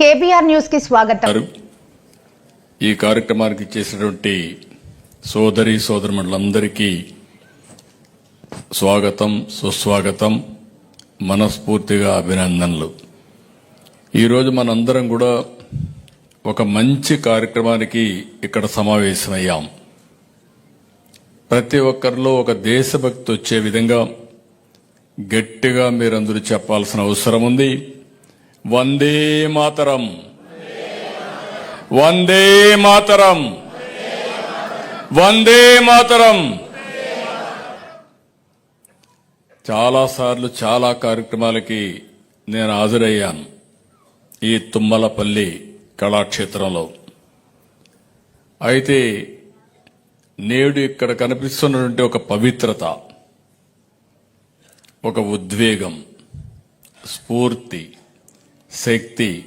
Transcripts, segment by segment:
KBR న్యూస్కి స్వాగతం ఈ కార్యక్రమానికి చేసినటువంటి సోదరి సోదరుమండలందరికీ స్వాగతం సుస్వాగతం మనస్ఫూర్తిగా అభినందనలు. ఈరోజు మనందరం కూడా ఒక మంచి కార్యక్రమానికి ఇక్కడ సమావేశమయ్యాం. ప్రతి ఒక్కరిలో ఒక దేశభక్తి వచ్చే విధంగా గట్టిగా మీరందరూ చెప్పాల్సిన అవసరం ఉంది. వందే మాతరం. వందే మాతరం. వందే మాతరం. చాలాసార్లు చాలా కార్యక్రమాలకి నేను హాజరయ్యాను ఈ తుమ్మలపల్లి కళాక్షేత్రంలో. అయితే నేడు ఇక్కడ కనిపిస్తున్నటువంటి ఒక పవిత్రత ఒక ఉద్వేగం స్ఫూర్తి శక్తి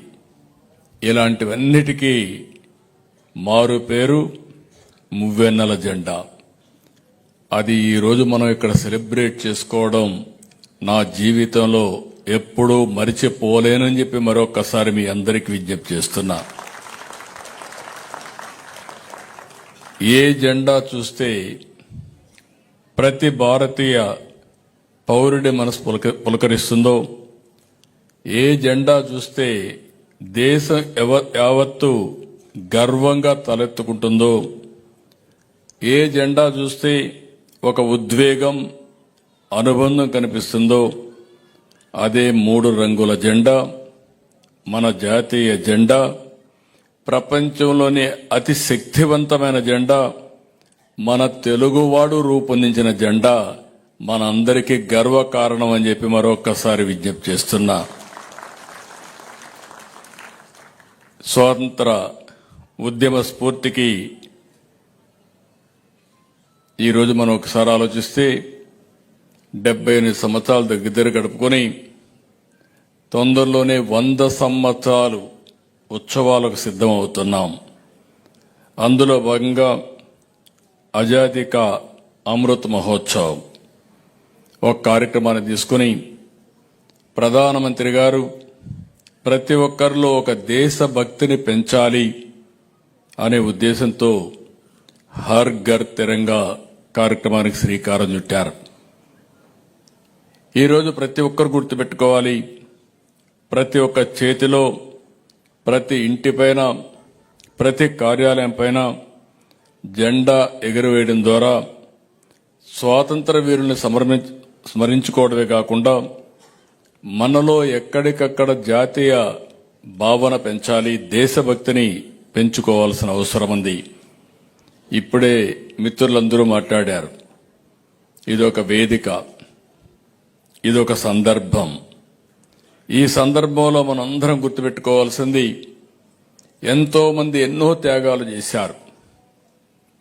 ఇలాంటివన్నిటికీ మారు పేరు మువ్వెన్నెల జెండా. అది ఈరోజు మనం ఇక్కడ సెలబ్రేట్ చేసుకోవడం నా జీవితంలో ఎప్పుడూ మరిచిపోలేనని చెప్పి మరొకసారి మీ అందరికీ విజ్ఞప్తి చేస్తున్నా. ఏ జెండా చూస్తే ప్రతి భారతీయ పౌరుడి మనసు పులక పులకరిస్తుందో ఏ జెండా చూస్తే దేశం ఎవ యావత్తు గర్వంగా తలెత్తుకుంటుందో ఏ జెండా చూస్తే ఒక ఉద్వేగం అనుబంధం కనిపిస్తుందో అదే మూడు రంగుల జెండా మన జాతీయ జెండా ప్రపంచంలోని అతి శక్తివంతమైన జెండా మన తెలుగువాడు రూపొందించిన జెండా మనందరికీ గర్వకారణం అని చెప్పి మరొక్కసారి విజ్ఞప్తి చేస్తున్నా. స్వాతంత్ర ఉద్యమ స్ఫూర్తికి ఈరోజు మనం ఒకసారి ఆలోచిస్తే డెబ్బై ఎనిమిది సంవత్సరాలు దగ్గర గడుపుకొని తొందరలోనే వంద సంవత్సరాలు ఉత్సవాలకు సిద్ధమవుతున్నాం. అందులో భాగంగా అజాదిక అమృత్ మహోత్సవం ఒక కార్యక్రమాన్ని తీసుకుని ప్రధానమంత్రి గారు ప్రతి ఒక్కరిలో ఒక దేశభక్తిని పెంచాలి అనే ఉద్దేశంతో హర్ ఘర్ తిరంగా కార్యక్రమానికి శ్రీకారం చుట్టారు. ఈరోజు ప్రతి ఒక్కరు గుర్తుపెట్టుకోవాలి ప్రతి ఒక్క చేతిలో ప్రతి ఇంటిపైన ప్రతి కార్యాలయం పైన జెండా ఎగురవేయడం ద్వారా స్వాతంత్ర వీరుల్ని సమర్మి స్మరించుకోవడమే కాకుండా మనలో ఎక్కడికక్కడ జాతీయ భావన పెంచాలి దేశభక్తిని పెంచుకోవాల్సిన అవసరం ఉంది. ఇప్పుడే మిత్రులందరూ మాట్లాడారు. ఇదొక వేదిక. ఇదొక సందర్భం. ఈ సందర్భంలో మనందరం గుర్తుపెట్టుకోవాల్సింది ఎంతోమంది ఎన్నో త్యాగాలు చేశారు.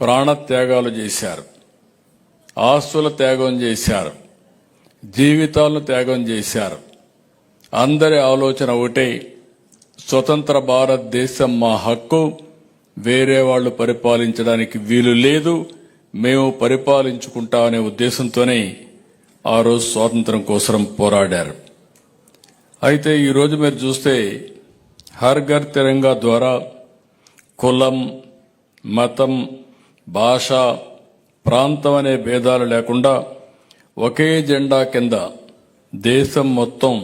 ప్రాణ త్యాగాలు చేశారు. ఆస్తుల త్యాగం చేశారు. జీవితాలను త్యాగం చేశారు. అందరి ఆలోచన ఒకటే స్వతంత్ర భారతదేశం మా హక్కు వేరే వాళ్ళు పరిపాలించడానికి వీలు లేదు మేము పరిపాలించుకుంటా అనే ఉద్దేశంతోనే ఆ రోజు స్వాతంత్రం కోసం పోరాడారు. అయితే ఈరోజు మీరు చూస్తే హర్ ఘర్ తిరంగా ద్వారా కులం మతం భాష ప్రాంతం అనే భేదాలు లేకుండా ఒకే జెండా కింద దేశం మొత్తం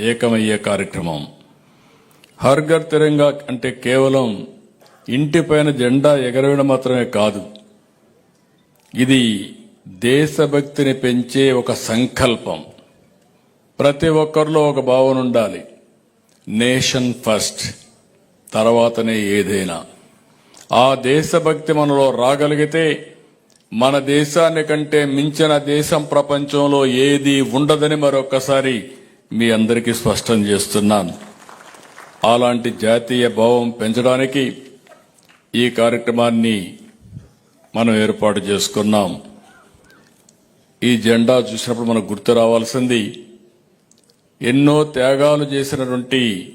ఏకమయ్యే కార్యక్రమం. హర్ ఘర్ తిరంగా అంటే కేవలం ఇంటిపైన జెండా ఎగరవేయడం మాత్రమే కాదు. ఇది దేశభక్తిని పెంచే ఒక సంకల్పం. ప్రతి ఒక్కరిలో ఒక భావన ఉండాలి. నేషన్ ఫస్ట్ తర్వాతనే ఏదైనా. ఆ దేశభక్తి మనలో రాగలిగితే మన దేశాన్ని కంటే మించిన దేశం ప్రపంచంలో ఏది ఉండదని మరొకసారి మీ అందరికీ స్పష్టం చేస్తున్నాను. అలాంటి జాతీయ భావం పెంచడానికి ఈ కార్యక్రమాన్ని మనం ఏర్పాటు చేసుకున్నాం. ఈ జెండా చూసినప్పుడు మనకు గుర్తు రావాల్సింది ఎన్నో త్యాగాలు చేసినటువంటి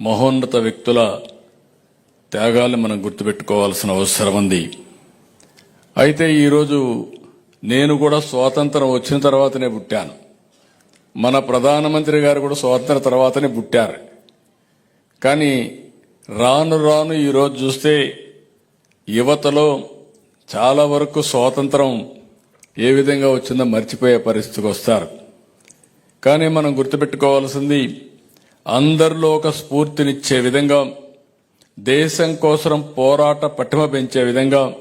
మహోన్నత వ్యక్తుల త్యాగాలను మనం గుర్తుపెట్టుకోవాల్సిన అవసరం ఉంది. అయితే ఈరోజు నేను కూడా స్వాతంత్రం వచ్చిన తర్వాతనే పుట్టాను. మన ప్రధానమంత్రి గారు కూడా స్వాతంత్ర తర్వాతనే పుట్టారు. కానీ రాను రాను ఈరోజు చూస్తే యువతలో చాలా వరకు స్వాతంత్రం ఏ విధంగా వచ్చిందో మర్చిపోయే పరిస్థితికి వస్తారు. కానీ మనం గుర్తుపెట్టుకోవాల్సింది అందరిలో ఒక స్ఫూర్తినిచ్చే విధంగా దేశం కోసం పోరాట పటిమ పెంచే విధంగా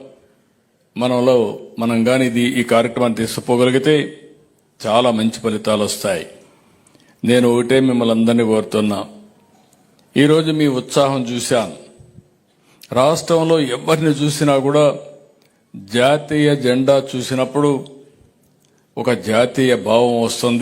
మనలో మనం కానీ ఇది ఈ కార్యక్రమాన్ని తీసుకుపోగలిగితే చాలా మంచి ఫలితాలు వస్తాయి. నేను ఒకటే మిమ్మల్ని అందరినీ కోరుతున్నా. ఈరోజు మీ ఉత్సాహం చూశాను. రాష్ట్రంలో ఎవరిని చూసినా కూడా జాతీయ జెండా చూసినప్పుడు ఒక జాతీయ భావం వస్తుంది.